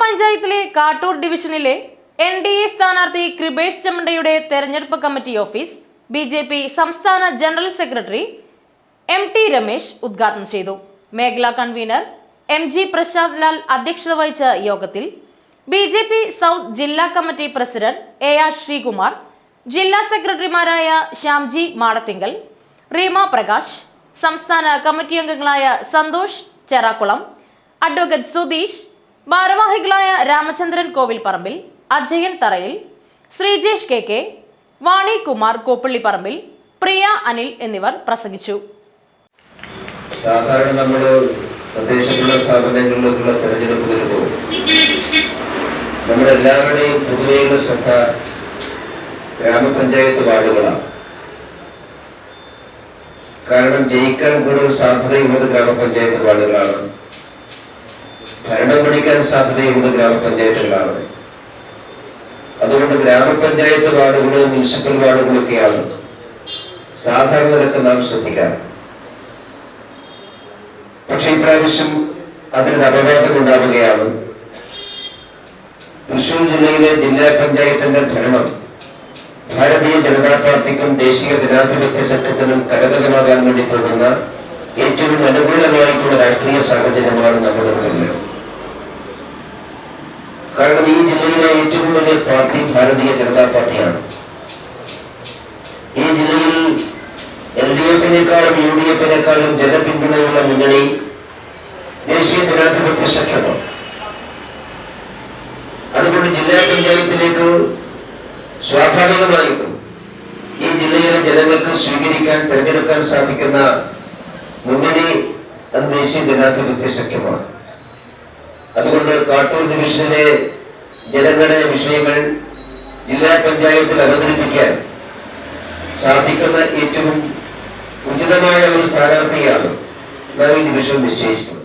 പഞ്ചായത്തിലെ കാട്ടൂർ ഡിവിഷനിലെ N D A സ്ഥാനാർത്ഥി കൃപേഷ് ചമണ്ടയുടെ തെരഞ്ഞെടുപ്പ് committee office B J P സംസ്ഥാന general secretary M T Ramesh ഉദ്ഘാടനം ചെയ്തു. മേഖലാ convener M G Prasad Lal അധ്യക്ഷത വഹിച്ച യോഗത്തിൽ ബി ജെ പി സൗത്ത് ജില്ലാ committee president A R Sreekumar ജില്ലാ സെക്രട്ടറിമാരായ ശ്യാംജി മാടത്തിങ്കൽ റീമ പ്രകാശ് സംസ്ഥാന കമ്മിറ്റി അംഗങ്ങളായ സന്തോഷ് ചെറാക്കുളം അഡ്വക്കേറ്റ് സുധീഷ് ഭാരവാഹികളായ രാമചന്ദ്രൻ കോവിൽ പറമ്പിൽ അജയൻ തറയിൽ ശ്രീജേഷ് കെ കെ വാണി കുമാർ കോപ്പള്ളിപ്പറമ്പിൽ പ്രിയ അനിൽ എന്നിവർ പ്രസംഗിച്ചു. സാധാരണ നമ്മൾ പ്രദേശത്തുള്ള സ്ഥാപനങ്ങളിലേക്കുള്ള തെരഞ്ഞെടുപ്പ് വരുമ്പോൾ നമ്മുടെ എല്ലാവരുടെയും പൊതുവെയുള്ള ശ്രദ്ധ ഗ്രാമപഞ്ചായത്ത് വാർഡുകളാണ്. കാരണം ജയിക്കാൻ കൂടുതൽ സാധ്യതയുള്ളത് ഗ്രാമപഞ്ചായത്ത് വാർഡുകളാണ്. ഭരണം പിടിക്കാൻ സാധ്യതയുള്ളത് ഗ്രാമപഞ്ചായത്തുകളാണ് അതുകൊണ്ട് ഗ്രാമപഞ്ചായത്ത് വാർഡുകൾ മുനിസിപ്പൽ വാർഡുകളൊക്കെയാണ് സാധാരണ നിരക്ക് നാം ശ്രദ്ധിക്കാം പക്ഷെ ഇപ്രാവശ്യം അതിനൊരു അപവാദം ഉണ്ടാവുകയാണ്. തൃശൂർ ജില്ലയിലെ ജില്ലാ പഞ്ചായത്തിന്റെ ഭരണം ഭാരതീയ ജനതാ പാർട്ടിക്കും ദേശീയ ജനാധിപത്യ സഖ്യത്തിനും കരകതമാകാൻ വേണ്ടി പോകുന്ന ഏറ്റവും അനുകൂലമായിട്ടുള്ള രാഷ്ട്രീയ സാഹചര്യമാണ് നമ്മുടെ മുന്നിൽ കാരണം ഈ ജില്ലയിലെ ഏറ്റവും വലിയ പാർട്ടി ഭാരതീയ ജനതാ പാർട്ടിയാണ്. ഈ ജില്ലയിൽ എൽ ഡി എഫിനേക്കാളും യു ഡി എഫിനേക്കാളും ജനപിന്തുണയുള്ള മുന്നണി ദേശീയ ജനാധിപത്യ സഖ്യമാണ്. അതുകൊണ്ട് ജില്ലാ പഞ്ചായത്തിലേക്ക് സ്വാഭാവികമായും ഈ ജില്ലയിലെ ജനങ്ങൾക്ക് സ്വീകരിക്കാൻ തിരഞ്ഞെടുക്കാൻ സാധിക്കുന്ന മുന്നണി അത് ദേശീയ ജനാധിപത്യ സഖ്യമാണ്. അതുകൊണ്ട് കാട്ടൂർ ഡിവിഷനിലെ ജനങ്ങളുടെ വിഷയങ്ങൾ ജില്ലാ പഞ്ചായത്തിൽ അവതരിപ്പിക്കാൻ സാധിക്കുന്ന ഏറ്റവും ഉചിതമായ ഒരു സ്ഥാനാർത്ഥിയാണ് നാം ഈ ഡിവിഷൻ നിശ്ചയിച്ചിട്ടുള്ളത്